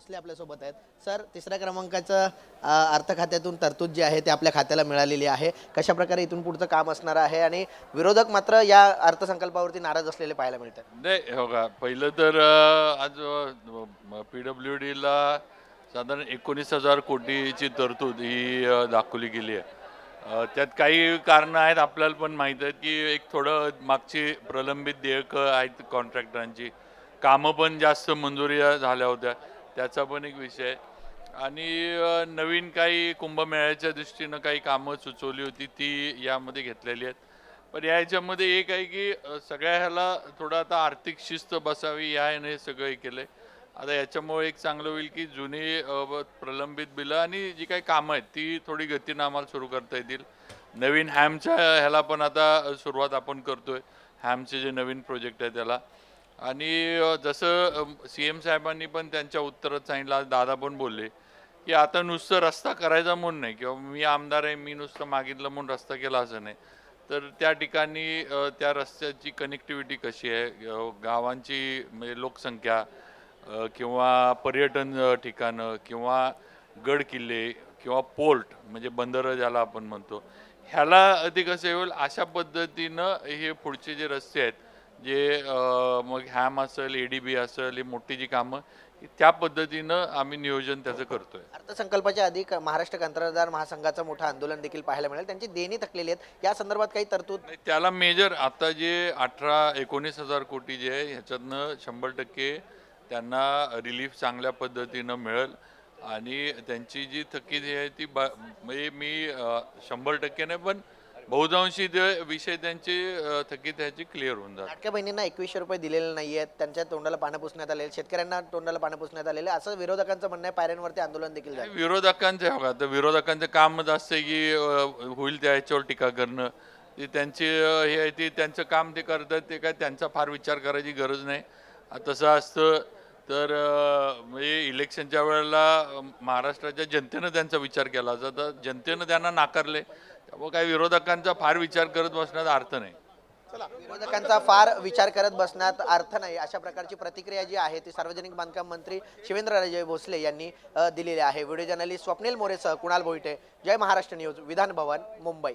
भोसले आपल्यासोबत आहेत. सर तिसऱ्या क्रमांकाचं अर्थ खात्यातून तरतूद जी आहे ते आपल्या खात्याला मिळालेली आहे. कशा प्रकारे इथून पुढचं काम असणार आहे आणि विरोधक मात्र या अर्थसंकल्पावरती नाराज असलेले पाहायला मिळतात नाही हो का पहिलं तर आज पी डब्ल्यू डीला साधारण एकोणीस हजार कोटीची तरतूद ही दाखवली गेली आहे. त्यात काही कारणं आहेत आपल्याला पण माहीत आहेत की एक थोडं मागची प्रलंबित देयकं आहेत कॉन्ट्रॅक्टरांची कामं पण जास्त मंजुरी झाल्या होत्या. त्याचा पण एक विषय आहे. आणि नवीन काही कुंभमेळ्याच्या दृष्टीनं काही कामं सुचवली होती ती यामध्ये घेतलेली आहेत. पण या ह्याच्यामध्ये एक आहे की सगळ्या ह्याला थोडं आता आर्थिक शिस्त बसावी या ह्याने हे सगळं हे केलंय. आता याच्यामुळे एक चांगलं होईल की जुनी प्रलंबित बिलं आणि जी काही कामं आहेत ती थोडी गतीनं आम्हाला सुरू करता येतील. नवीन हॅमच्या ह्याला पण आता सुरुवात आपण करतोय. हॅमचे जे नवीन प्रोजेक्ट आहे त्याला. आणि जसं सी एम साहेबांनी पण त्यांच्या उत्तरात सांगितलं आज दादा पण बोलले की आता नुसतं रस्ता करायचा म्हणून नाही किंवा मी आमदार आहे मी नुसतं मागितलं म्हणून रस्ता केला असं नाही. तर त्या ठिकाणी त्या रस्त्याची कनेक्टिव्हिटी कशी आहे? गावांची म्हणजे लोकसंख्या किंवा पर्यटन ठिकाणं किंवा गड किल्ले किंवा पोर्ट म्हणजे बंदरं ज्याला आपण म्हणतो ह्याला ते कसं होईल अशा पद्धतीनं हे पुढचे जे रस्ते आहेत जे मग हॅम असेल ए डी बी असेल ही मोठी जी कामं त्या पद्धतीनं आम्ही नियोजन त्याचं करतोय. अर्थसंकल्पाच्या आधी क- महाराष्ट्र कंत्राटदार महासंघाचं मोठं आंदोलन देखील पाहायला मिळेल. त्यांची देणी थकलेली आहेत. या संदर्भात काही तरतूद नाही, त्याला मेजर आता जे अठरा एकोणीस हजार कोटी जे आहे ह्याच्यातनं शंभर टक्के त्यांना रिलीफ चांगल्या पद्धतीनं मिळेल. आणि त्यांची जी थकीत आहे ती ब म्हणजे मी शंभर टक्के नाही पण बहुतांशी जे विषय त्यांचे थकीत ह्याची क्लिअर होऊन जातात लाडक्या बहिणींना एकवीसशे रुपये दिलेले नाही आहेत त्यांच्या तोंडाला पानं पुसण्यात आलेले शेतकऱ्यांना तोंडाला पानं पुसण्यात आलेले असं विरोधकांचं म्हणणं आहे पायऱ्यांवरती आंदोलन देखील झालं. विरोधकांचं हो का तर विरोधकांचं कामच असतं की अ, होईल त्या ह्याच्यावर टीका करणं. ते त्यांचे अ, हे आहे ते त्यांचं काम ते करतात ते काय त्यांचा फार विचार करायची गरज नाही. आ, तसं असतं तर म्हणजे इलेक्शनच्या वेळेला महाराष्ट्राच्या जनतेनं त्यांचा विचार केला. असता जनतेनं त्यांना नाकारले त्यामुळे काही विरोधकांचा फार विचार करत बसण्याचा अर्थ नाही. विरोधकांचा फार विचार करत बसण्यात अर्थ नाही अशा प्रकारची प्रतिक्रिया जी आहे ती सार्वजनिक बांधकाम मंत्री शिवेंद्रराजे भोसले यांनी दिलेली आहे. व्हिडिओ जर्नलिस्ट स्वप्नील मोरेसह कुणाल भोईटे जय महाराष्ट्र न्यूज विधान भवन मुंबई.